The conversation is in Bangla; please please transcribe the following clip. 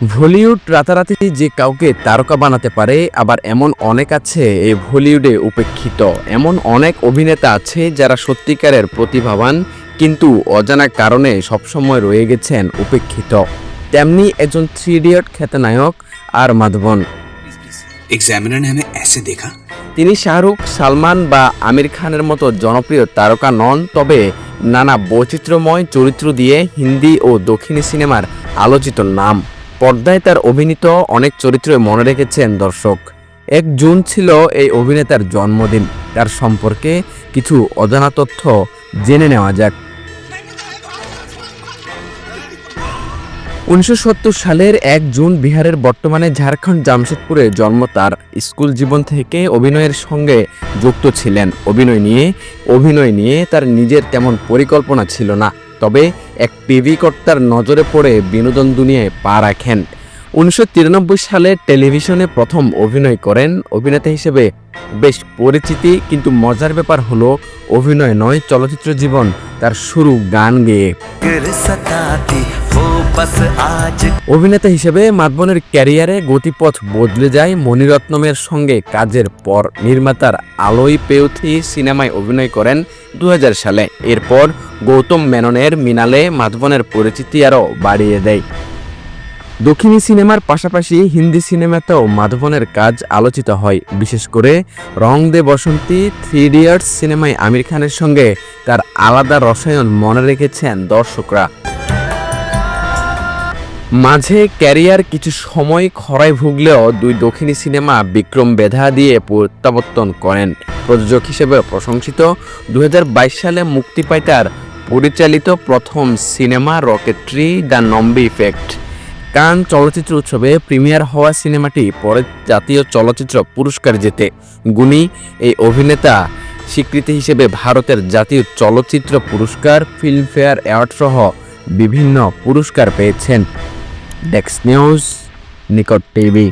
ভলিউড রাতারাতি যে কাউকে তারকা বানাতে পারে আবার এমন অনেক আছে এই ভলিউডে উপেক্ষিত। এমন অনেক অভিনেতা আছে যারা সত্যিকারের প্রতিভাবান কিন্তু অজানা কারণে সবসময় রয়ে গেছেন উপেক্ষিত। তেমনি একজন থ্রি ইডিয়ট খ্যাতনায়ক আর মাধবন। তিনি শাহরুখ সালমান বা আমির খানের মতো জনপ্রিয় তারকা নন তবে নানা বৈচিত্র্যময় চরিত্র দিয়ে হিন্দি ও দক্ষিণী সিনেমার আলোচিত নাম। পর্দায় তার অভিনীত অনেক চরিত্র মনে রেখেছেন দর্শক। এক জুন ছিল এই অভিনেতার জন্মদিন। তার সম্পর্কে কিছু অজানা তথ্য জেনে নেওয়া যাক। উনিশশো সত্তর সালের এক জুন বিহারের বর্তমানে ঝাড়খণ্ড জামশেদপুরে জন্ম তার। স্কুল জীবন থেকে অভিনয়ের সঙ্গে যুক্ত ছিলেন। অভিনয় নিয়ে অভিনয় নিয়ে তার নিজের তেমন পরিকল্পনা ছিল না। তবে এক টিভি কর্তার নজরে পড়ে বিনোদন দুনিয়ায় পা রাখেন। উনিশশো তিরানব্বই সালে টেলিভিশনে প্রথম অভিনয় করেন। অভিনেতা হিসেবে বেশ পরিচিতি, কিন্তু মজার ব্যাপার হলো, অভিনয় নয়, চলচ্চিত্র জীবন তার শুরু গান গেয়ে। অভিনেতা হিসেবে মাধবনের ক্যারিয়ারে গতিপথ বদলে যায় মণিরত্নমের সঙ্গে কাজের পর। নির্মাতার আলোই পেউথি সিনেমায় অভিনয় করেন দু হাজার সালে। এরপর গৌতম মেননের মিনালে মাধবনের পরিচিতি আরও বাড়িয়ে দেয়। দক্ষিণী সিনেমার পাশাপাশি হিন্দি সিনেমাতেও মাধবনের কাজ আলোচিত হয়। বিশেষ করে রং দে বসন্তী থ্রি ইডিয়টস সিনেমায় আমির খানের সঙ্গে তার আলাদা রসায়ন মনে রেখেছেন দর্শকরা। মাঝে ক্যারিয়ার কিছু সময় খরায় ভুগলেও দুই দক্ষিণী সিনেমা বিক্রম বেধা দিয়ে প্রত্যাবর্তন করেন। প্রযোজক হিসেবে প্রশংসিত দু হাজার বাইশ সালে মুক্তি পায় তার পরিচালিত প্রথম cinema rocketry the Nambi effect. Cannes চলচ্চিত্র উৎসবে প্রিমিয়ার হওয়া সিনেমাটি পরে জাতীয় চলচ্চিত্র পুরস্কার জেতে। গুণী এই অভিনেতা স্বীকৃতি হিসেবে ভারতের জাতীয় চলচ্চিত্র পুরস্কার, ফিল্মফেয়ার অ্যাওয়ার্ড সহ বিভিন্ন পুরস্কার পেয়েছেন। Dex news నికోట్ TV